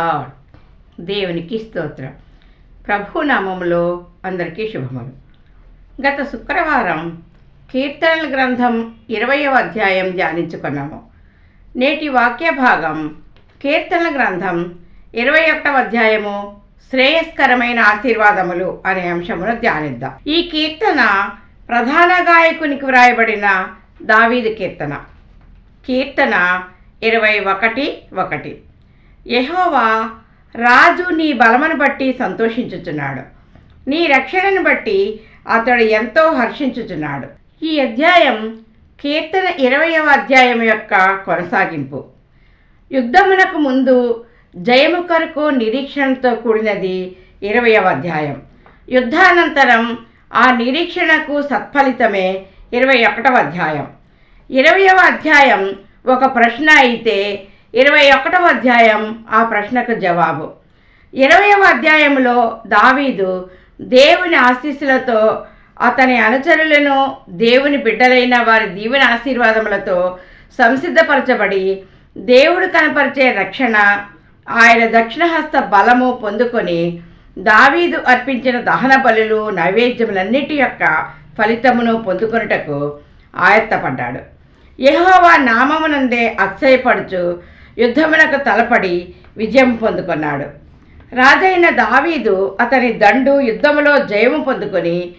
Lord దేవునికి స్తోత్రం. ప్రభునామంలో అందరికీ శుభములు. గత శుక్రవారం కీర్తనల గ్రంథం ఇరవయవ అధ్యాయం ధ్యానించుకున్నాము. నేటి వాక్య భాగం కీర్తనల గ్రంథం ఇరవై ఒకటవ అధ్యాయము శ్రేయస్కరమైన ఆశీర్వాదములు అనే అంశమును ధ్యానిద్దాం. ఈ కీర్తన ప్రధాన గాయకునికి వ్రాయబడిన దావీదు కీర్తన. కీర్తన ఇరవై ఒకటి ఒకటి. యహోవా రాజు నీ బలమును బట్టి సంతోషించుచున్నాడు. నీ రక్షణను బట్టి అతడు ఎంతో హర్షించుచున్నాడు. ఈ అధ్యాయం కీర్తన ఇరవయవ అధ్యాయం యొక్క కొనసాగింపు. యుద్ధమునకు ముందు జయము కొరకు నిరీక్షణతో కూడినది ఇరవయవ అధ్యాయం. యుద్ధానంతరం ఆ నిరీక్షణకు సత్ఫలితమే ఇరవై ఒకటవ అధ్యాయం. ఇరవయవ అధ్యాయం ఒక ప్రశ్న అయితే ఇరవై ఒకటవ అధ్యాయం ఆ ప్రశ్నకు జవాబు. ఇరవయవ అధ్యాయంలో దావీదు దేవుని ఆశీస్సులతో అతని అనుచరులను దేవుని బిడ్డలైన వారి దీవెన ఆశీర్వాదములతో సంసిద్ధపరచబడి దేవుడు కనపరిచే రక్షణ ఆయన దక్షిణహస్త బలము పొందుకొని దావీదు అర్పించిన దహన బలులు నైవేద్యములన్నిటి యొక్క ఫలితమును పొందుకొనుటకు ఆయత్తపడ్డాడు. యహోవా నామమునందే అక్షయపడుచు యుద్ధమునకు తలపడి విజయం పొందుకున్నాడు. రాజైన దావీదు అతని దండు యుద్ధములో జయము పొందుకొని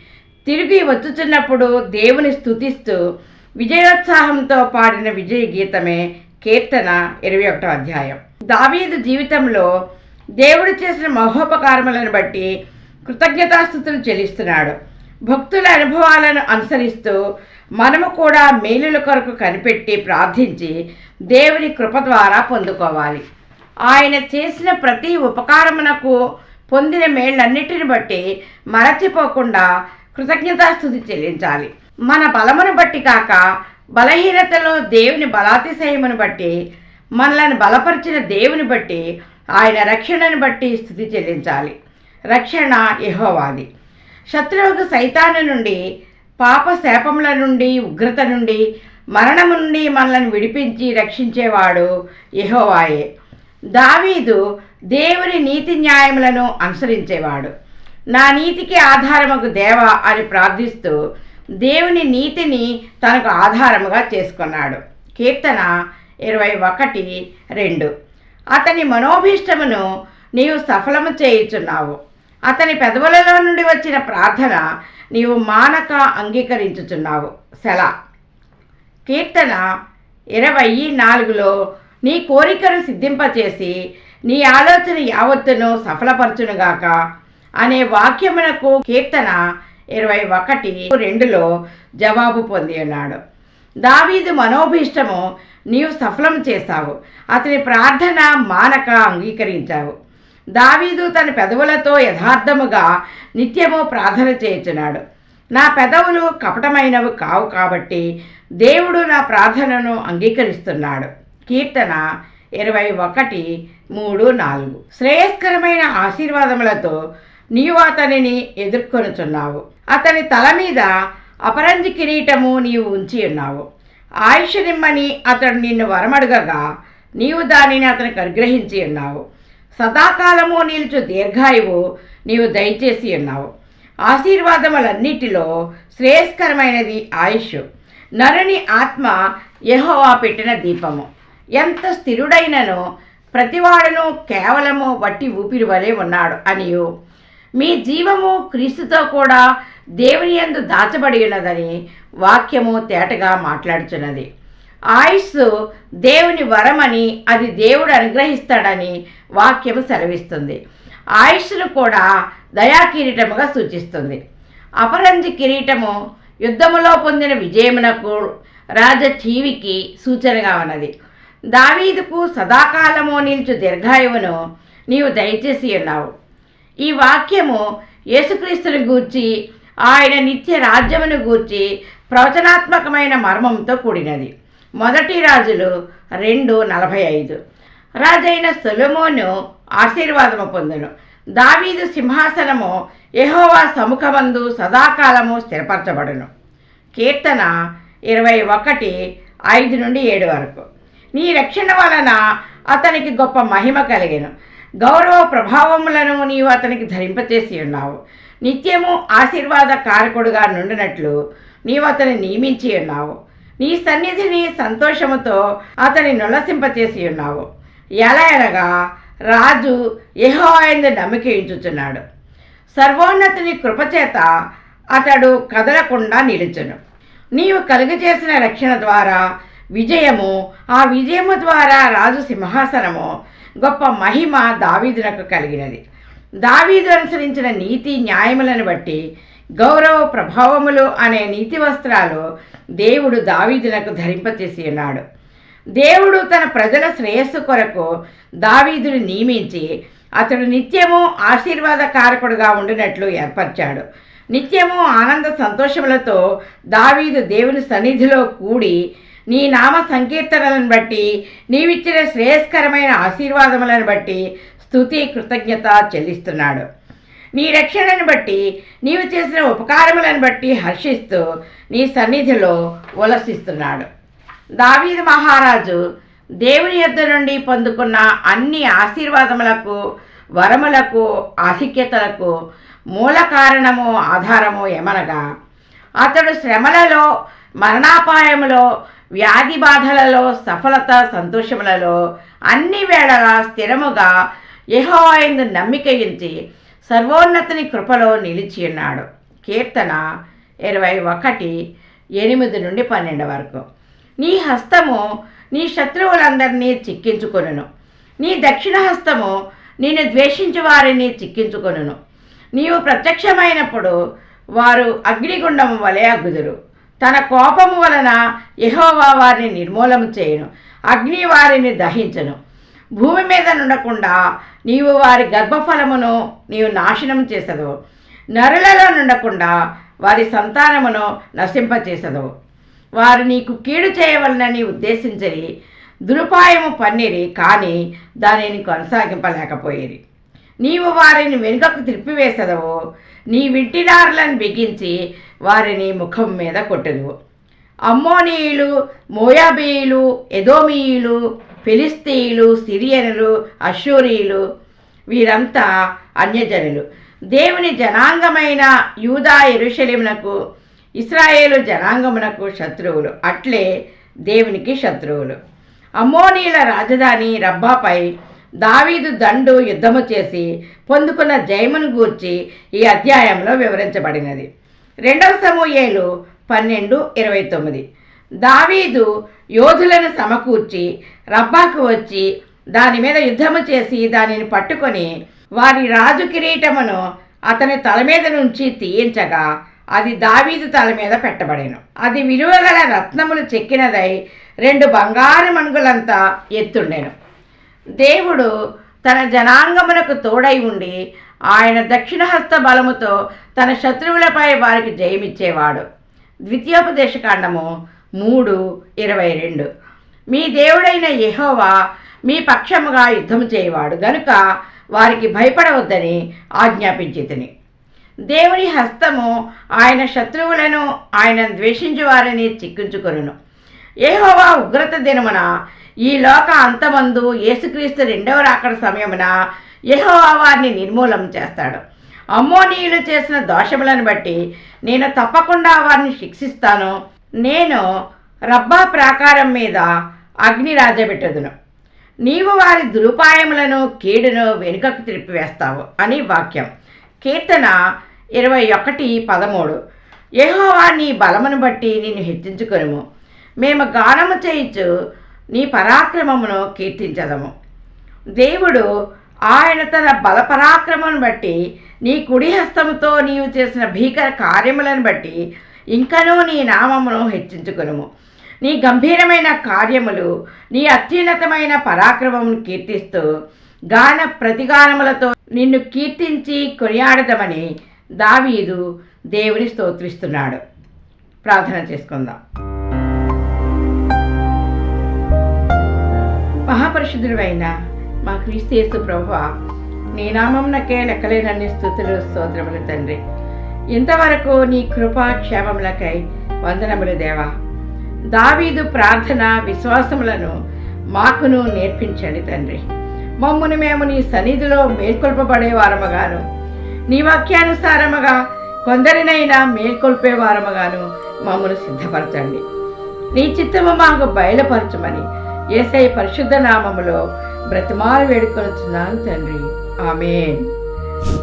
తిరిగి వచ్చుచున్నప్పుడు దేవుని స్థుతిస్తూ విజయోత్సాహంతో పాడిన విజయ గీతమే కీర్తన ఇరవై ఒకటో అధ్యాయం. దావీదు జీవితంలో దేవుడు చేసిన మహోపకారములను బట్టి కృతజ్ఞతాస్థుతులు చెల్లిస్తున్నాడు. భక్తుల అనుభవాలను అనుసరిస్తూ మనము కూడా మేలుల కొరకు కనిపెట్టి ప్రార్థించి దేవుని కృప ద్వారా పొందుకోవాలి. ఆయన చేసిన ప్రతి ఉపకారమునకు పొందిన మేళ్ళన్నిటిని బట్టి మరచిపోకుండా కృతజ్ఞతాస్థుతి చెల్లించాలి. మన బలమును బట్టి కాక బలహీనతలో దేవుని బలాతిశయమును బట్టి మనలను బలపరిచిన దేవుని బట్టి ఆయన రక్షణను బట్టి స్థుతి చెల్లించాలి. రక్షణ యహోవాది. శత్రువుకు సైతాను నుండి పాప శాపముల నుండి ఉగ్రత నుండి మరణము నుండి మనల్ని విడిపించి రక్షించేవాడు యహోవాయే. దావీదు దేవుని నీతి న్యాయములను అనుసరించేవాడు. నా నీతికి ఆధారముకు దేవ అని ప్రార్థిస్తూ దేవుని నీతిని తనకు ఆధారముగా చేసుకున్నాడు. కీర్తన ఇరవై ఒకటి రెండు. అతని మనోభీష్టమును నీవు సఫలము చేయుచున్నావు. అతని పెదవులలో నుండి వచ్చిన ప్రార్థన నీవు మానక అంగీకరించుచున్నావు. సెల. కీర్తన ఇరవై నాలుగులో నీ కోరికను సిద్ధింపచేసి నీ ఆలోచన యావత్తును సఫలపరచునుగాక అనే వాక్యమునకు కీర్తన ఇరవై ఒకటి రెండులో జవాబు పొంది ఉన్నాడు. దావీదు మనోభీష్టము నీవు సఫలం చేశావు. అతని ప్రార్థన మానక అంగీకరించావు. దావీదు తన పెదవులతో యథార్థముగా నిత్యము ప్రార్థన చేయుచున్నాడు. నా పెదవులు కపటమైనవి కావు కాబట్టి దేవుడు నా ప్రార్థనను అంగీకరిస్తున్నాడు. కీర్తన ఇరవై ఒకటి మూడు నాలుగు. శ్రేయస్కరమైన ఆశీర్వాదములతో నీవు అతనిని ఎదుర్కొనుచున్నావు. అతని తల మీద అపరంజి కిరీటము నీవు ఉంచి ఉన్నావు. ఆయుష్ నిమ్మని అతడు నిన్ను వరమడుగగా నీవు దానిని అతనికి అనుగ్రహించి ఉన్నావు. సదాకాలము నిలుచు దీర్ఘాయువు నీవు దయచేసి ఉన్నావు. ఆశీర్వాదములన్నిటిలో శ్రేయస్కరమైనది ఆయుష్. నరుని ఆత్మ యహోవా పెట్టిన దీపము. ఎంత స్థిరుడైనను ప్రతివాడును కేవలము వట్టి ఊపిరి వలె ఉన్నాడు అనియు. మీ జీవము క్రీస్తుతో కూడా దేవుని యందు దాచబడి ఉన్నదని వాక్యము తేటగా మాట్లాడుచున్నది. ఆయుస్సు దేవుని వరమని అది దేవుడు అనుగ్రహిస్తాడని వాక్యము సెలవిస్తుంది. ఆయుష్ను కూడా దయా కిరీటముగా సూచిస్తుంది. అపరంజి కిరీటము యుద్ధములో పొందిన విజయమునకు రాజఠీవికి సూచనగా ఉన్నది. దావీదుకు సదాకాలము నిల్చు దీర్ఘాయువును నీవు దయచేసి ఉన్నావు. ఈ వాక్యము యేసుక్రీస్తుని గూర్చి ఆయన నిత్య రాజ్యమును గూర్చి ప్రవచనాత్మకమైన మర్మంతో కూడినది. మొదటి రాజులు రెండు నలభై ఐదు. రాజైన సొలమోను ఆశీర్వాదము పొందును. దావీదు సింహాసనము ఎహోవా సముఖమందు సదాకాలము స్థిరపరచబడును. కీర్తన ఇరవై ఒకటి ఐదు నుండి ఏడు వరకు. నీ రక్షణ వలన అతనికి గొప్ప మహిమ కలిగెను. గౌరవ ప్రభావములను నీవు అతనికి ధరింపచేసి ఉన్నావు. నిత్యము ఆశీర్వాద కారకుడుగా నుండినట్లు నీవు అతని నియమించి ఉన్నావు. నీ సన్నిధిని సంతోషముతో అతని నులసింపచేసి ఉన్నావు. ఎలా అనగా రాజు యెహోవాయందు నమ్మకించుచున్నాడు సర్వోన్నతిని కృపచేత అతడు కదలకుండా నిలుచును. నీవు కలుగజేసిన రక్షణ ద్వారా విజయము ఆ విజయము ద్వారా రాజు సింహాసనము గొప్ప మహిమ దావీదునకు కలిగినది. దావీదు అనుసరించిన నీతి న్యాయములను బట్టి గౌరవ ప్రభావములు అనే నీతి వస్త్రాలు దేవుడు దావీదులకు ధరింపచేసి ఉన్నాడు. దేవుడు తన ప్రజల శ్రేయస్సు కొరకు దావీదుని నియమించి అతడు నిత్యము ఆశీర్వాద కారకుడుగా ఉండినట్లు ఏర్పరిచాడు. నిత్యము ఆనంద సంతోషములతో దావీదు దేవుని సన్నిధిలో కూడి నీ నామ సంకీర్తనలను బట్టి నీవిచ్చిన శ్రేయస్కరమైన ఆశీర్వాదములను బట్టి స్థుతి కృతజ్ఞత చెల్లిస్తున్నాడు. నీ రక్షణను బట్టి నీవు చేసిన ఉపకారములను బట్టి హర్షిస్తూ నీ సన్నిధిలో ఉలసిస్తున్నాడు. దావీదు మహారాజు దేవుని యొద్ద నుండి పొందుకున్న అన్ని ఆశీర్వాదములకు వరములకు ఆధిక్యతలకు మూల కారణము ఆధారము ఏమనగా అతడు శ్రమలలో మరణాపాయములో వ్యాధి బాధలలో సఫలత సంతోషములలో అన్ని వేళలా స్థిరముగా యహోయందు నమ్మికయించి సర్వోన్నతిని కృపలో నిలిచి ఉన్నాడు. కీర్తన ఇరవై ఒకటి ఎనిమిది నుండి పన్నెండు వరకు. నీ హస్తము నీ శత్రువులందరినీ చిక్కించుకొనును. నీ దక్షిణ హస్తము నేను ద్వేషించు వారిని చిక్కించుకొనును. నీవు ప్రత్యక్షమైనప్పుడు వారు అగ్నిగుండము వలె అగ్గుదురు తన కోపము వలన యహోవా వారిని నిర్మూలము చేయను. అగ్ని వారిని దహించను. భూమి మీద నుండకుండా నీవు వారి గర్భఫలమును నీవు నాశనం చేసదు నరులలో నుండకుండా వారి సంతానమును నశింపచేసదు వారు నీకు కీడు చేయవలనని ఉద్దేశించని దురుపాయము పన్నిరి కానీ దానిని కొనసాగింపలేకపోయేది నీవు వారిని వెనుకకు త్రిప్పివేసదవు. నీ వింటినారులను బిగించి వారిని ముఖం మీద కొట్టదు అమ్మోనీయులు మోయాబీయులు ఎదోమీయులు ఫిలిస్తీయులు సిరియనులు అశూరియులు వీరంతా అన్యజనులు. దేవుని జనాంగమైన యూదా ఎరుషలేమునకు ఇస్రాయేలు జనాంగమునకు శత్రువులు. అట్లే దేవునికి శత్రువులు. అమ్మోనీయుల రాజధాని రబ్బాపై దావీదు దండు యుద్ధము చేసి పొందుకున్న జయమును గూర్చి ఈ అధ్యాయంలో వివరించబడినది. రెండవ సమూహేలు పన్నెండు ఇరవై తొమ్మిది. దావీదు యోధులను సమకూర్చి రబ్బాకు వచ్చి దాని మీద యుద్ధము చేసి దానిని పట్టుకొని వారి రాజు కిరీటమును అతని తల మీద నుంచి తీయించగా అది దావీదు తల మీద పెట్టబడెను. అది విలువగల రత్నములు చెక్కినదై రెండు బంగారు మణుగులంతా ఎత్తుండెను. దేవుడు తన జనాంగమునకు తోడై ఉండి ఆయన దక్షిణహస్త బలముతో తన శత్రువులపై వారికి జయమిచ్చేవాడు. ద్వితీయోపదేశకాండము మూడు ఇరవై రెండు. మీ దేవుడైన యహోవా మీ పక్షముగా యుద్ధము చేయవాడు. గనుక వారికి భయపడవద్దని ఆజ్ఞాపించి దేవుని హస్తము ఆయన శత్రువులను ఆయన ద్వేషించు వారిని చిక్కించుకొనును. ఏహోవా ఉగ్రత దినమున ఈ లోక అంతమందు యేసుక్రీస్తు రెండవ రాకడ సమయమున యహోవా వారిని నిర్మూలం చేస్తాడు. అమ్మోనీయులు చేసిన దోషములను బట్టి నేను తప్పకుండా వారిని శిక్షిస్తాను. నేను రబ్బా ప్రాకారం మీద అగ్ని రాజబెట్టదును. నీవు వారి దురుపాయములను కీడును వెనుకకు త్రిప్పివేస్తావు అని వాక్యం. కీర్తన ఇరవై ఒకటి పదమూడు. యెహోవా నీ బలమును బట్టి నిన్ను హెచ్చించుకొనుము. మేము గానము చేయించు నీ పరాక్రమమును కీర్తించదము. దేవుడు ఆయన తన బలపరాక్రమను బట్టి నీ కుడి హస్తముతో నీవు చేసిన భీకర కార్యములను బట్టి ఇంకనూ నీ నామమును హెచ్చించుకొనుము. నీ గంభీరమైన కార్యములు నీ అత్యున్నతమైన పరాక్రమమును కీర్తిస్తూ గాన ప్రతిగానములతో నిన్ను కీర్తించి కొనియాడదమని దావీదు దేవుని స్తోత్రిస్తున్నాడు. ప్రార్థన చేసుకుందాం. మహాపరిశుద్ధుడైన మా క్రీస్తు ప్రభువ నీ నామంనకే లెక్కలేనన్ని స్థుతులు స్తోత్రములు తండ్రి. ఇంతవరకు నీ కృపా క్షేమములకై వందనములు దేవా. దావీదు ప్రార్థన విశ్వాసములను మాకును నేర్పించండి తండ్రి. మమ్మల్ని మేము నీ సన్నిధిలో మేల్కొల్పబడే వారముగాను నీ వాక్యానుసారముగా కొందరినైనా మేల్కొల్పే వారముగాను మమ్మను సిద్ధపరచండి. నీ చిత్తము మాకు బయలుపరచమని ఏసై పరిశుద్ధ నామములో బ్రతిమాలు వేడుకొనుచున్నాను తండ్రి. ఆమె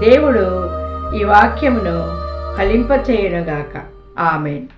దేవుడు ఈ వాక్యమును ఫలింపచేయునుగాక. ఆమెన్.